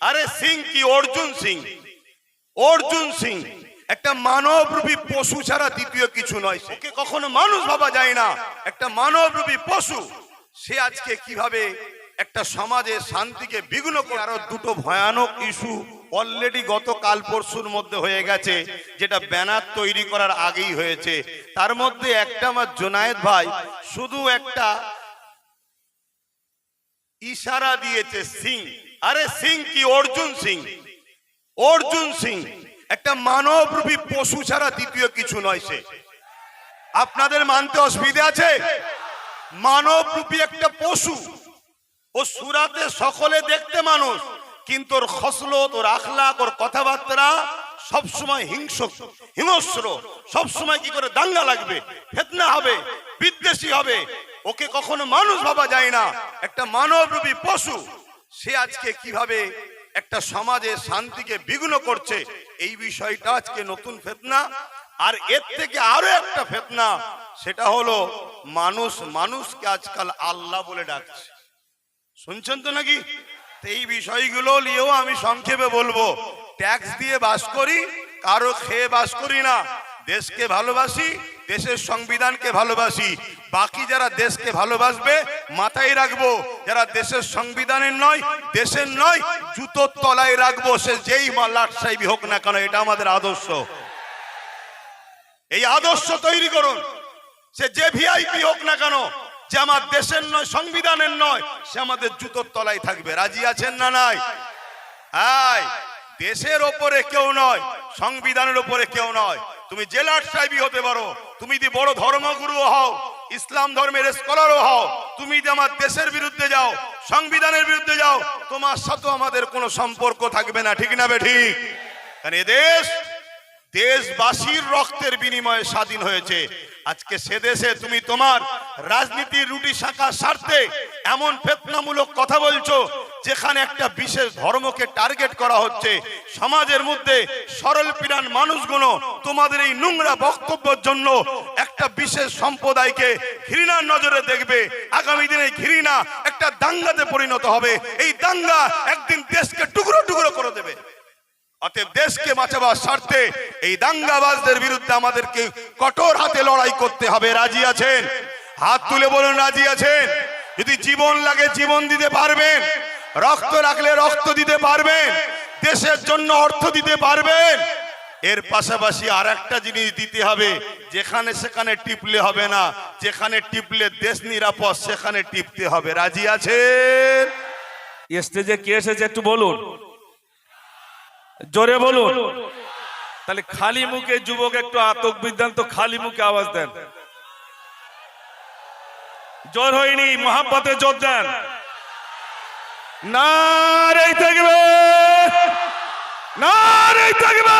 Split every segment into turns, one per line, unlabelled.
আরে সিং কি? অর্জুন সিং। অর্জুন সিং। একটা মানবরূপী পশু ছাড়া দ্বিতীয় কিছু নয়। ওকে কখনো মানুষ ভাবা যায় না। একটা মানবরূপী পশু, সে আজকে কীভাবে একটা সমাজে শান্তিকে বিঘ্ন করে আরও দুটো ভয়ানক ইস্যু অলরেডি গত কাল পরশুর মধ্যে হয়ে গেছে, যেটা ব্যানার তৈরি করার আগেই হয়েছে। তার মধ্যে একটা আমার জোনায়েদ ভাই শুধু একটা ইশারা দিয়েছে সিং। আরে সিং কি? অর্জুন সিং। অর্জুন সিং। একটা মানবরূপী পশু ছাড়া দ্বিতীয় কিছু নয় সে। আপনাদের মানতে অসুবিধা আছে? মানবরূপী একটা পশু। ও সুরাতে সকলে দেখতে মানুষ, কিন্তু ওর খসলত, ওর আখলাক ওর কথাবার্তা সবসময় হিংস্র হিংস্র। সবসময় কি করে দাঙ্গা লাগবে, ফেতনা হবে, বিদ্বেষী হবে? ওকে কখনো মানুষ ভাবা যায় না। একটা মানবরূপী পশু। সে আজকে কীভাবে একটা সমাজে শান্তিকে বিঘ্ন করছে, এই বিষয়টা আজকে নতুন ফেতনা। আর এর থেকে আরও একটা ফেতনা, সেটা হলো মানুষ মানুষকে আজকাল আল্লাহ বলে ডাকছে। শুনছেন তো নাকি? এই বিষয়গুলো নিয়েও আমি সংক্ষেপে বলব। ট্যাক্স দিয়ে বাস করি, কারও খেয়ে বাস করি না। দেশকে ভালোবাসি দেশের সংবিধানকে ভালোবাসি। বাকি যারা দেশকে ভালোবাসবে, মাথায় রাখব, যারা দেশের সংবিধানের নয়, দেশের নয়, জুতোর তলায় রাখব, সে যেই মাল্লাট সাহেবই হোক না কেন, এটা আমাদের আদর্শ। এই আদর্শ তৈরি করুন। সে যে ভিআইপি হোক না কেন, যে আমার দেশের নয়, সংবিধানের নয়, সে আমাদের জুতোর তলায় থাকবে। রাজি আছেন না নাই? হাই দেশের ওপরে কেউ নয়, সংবিধানের ওপরে কেউ নয়। তুমি জেলার সাহেবই হতে পারো। তুমি যদি বড় ধর্মগুরু হও, ইসলাম ধর্মের স্কলারও হও, তুমি যদি আমার দেশের বিরুদ্ধে যাও, সংবিধানের বিরুদ্ধে যাও, তোমার সাথে আমাদের কোনো সম্পর্ক থাকবে না, ঠিক না বে ঠিক? কারণ এদেশ দেশবাসীর রক্তের বিনিময়ে স্বাধীন হয়েছে। আজকে সে দেশে তুমি তোমার রাজনীতির রুটি শাখা স্বার্থে এমন ফেতনামূলক কথা বলছো যেখানে একটা বিশেষ ধর্মকে টার্গেট করা হচ্ছে, সমাজের মধ্যে সরল পিরান মানুষগুলো তোমাদের এই নোংরা বক্তব্যের জন্য একটা বিশেষ সম্প্রদায়কে ঘৃণার নজরে দেখবে। আগামী দিনে ঘৃণা একটা দাঙ্গাতে পরিণত হবে। এই দাঙ্গা একদিন দেশকে টুকরো টুকরো করে দেবে। অতএব দেশকে বাঁচাবার স্বার্থে এই দাঙ্গাবাজদের বিরুদ্ধে আমাদেরকে কঠোর হাতে লড়াই করতে হবে। রাজি আছেন? হাত তুলে বলুন, রাজি আছেন? যদি জীবন লাগে জীবন দিতে পারবেন। রক্ত রাখলে রক্ত দিতে পারবেন, দেশের জন্য অর্থ দিতে পারবেন। এর পাশাপাশি আর একটা জিনিস দিতে হবে, যেখানে সেখানে টিপলে হবে না, যেখানে টিপলে দেশ নিরাপদ, সেখানে টিপতে হবে। রাজি আছেন?
স্টেজে কে এসেছে একটু বলুন। জোরে বলুন। তাহলে খালি মুখে যুবক একটু আতক বিদ্যান তো খালি মুখে আওয়াজ দেন। জোর হয়নি, মহাব্বতে জোর দেন। নারেই থাকবে। নারে থাকবে।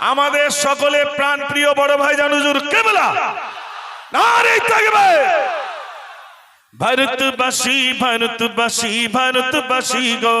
আমাদের সকলে প্রাণ প্রিয় বড় ভাই জানুজুর কেবলা। নারে থাকবে। ভারতবাসী ভারতবাসী ভারতবাসী গো।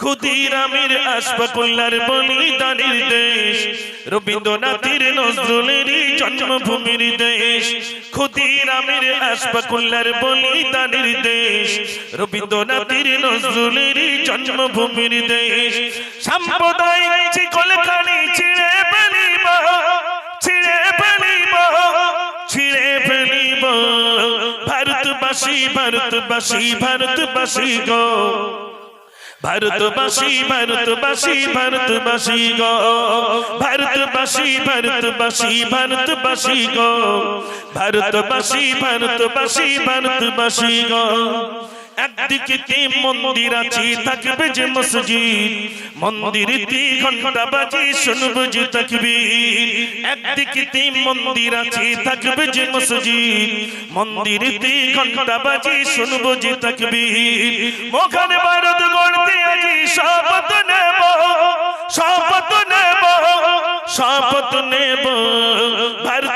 ক্ষুদিরামের আসফাকুল্লার বলিদানের দেশ, রবীন্দ্রনাথের নজরুলের জন্মভূমির দেশ ক্ষুদিরামের আসফাকুল্লার বলিদানের দেশ, রবীন্দ্রনাথের নজরুলের জন্মভূমির দেশ। সাম্প্রদায়িক ভারতবাসী ভারতবাসী ভারতবাসী গো। ভারতবাসী ভারতবাসী ভারতবাসী গ। ভারতবাসী ভারতবাসী ভারতবাসী গ। ভারতবাসী ভারতবাসী ভারতবাসী গো। একদিকে তে মন্দির আছে, থাকবে যে মসজিদ। মন্দিরে তে ঘণ্টা বাজে, শুনব যে তাকবীর। একদিকে তে মন্দির আছে, থাকবে যে মসজিদ। মন্দিরে তে ঘণ্টা বাজে, শুনব যে তাকবীর। মোখান ভারত গড়তে আজি শপথ নেব শপথ নেব শপথ নেব। ভারত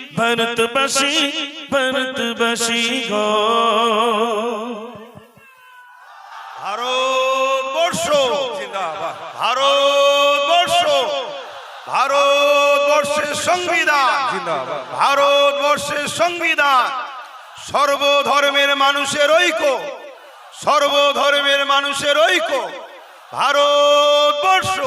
ভারতবাসী ভারতবাসী গো।
ভারতবর্ষ ভারতবর্ষ ভারতবর্ষের সংবিধান। ভারতবর্ষের সংবিধান সর্বধর্মের মানুষের ঐক্য। সর্বধর্মের মানুষের ঐক্য। ভারতবর্ষ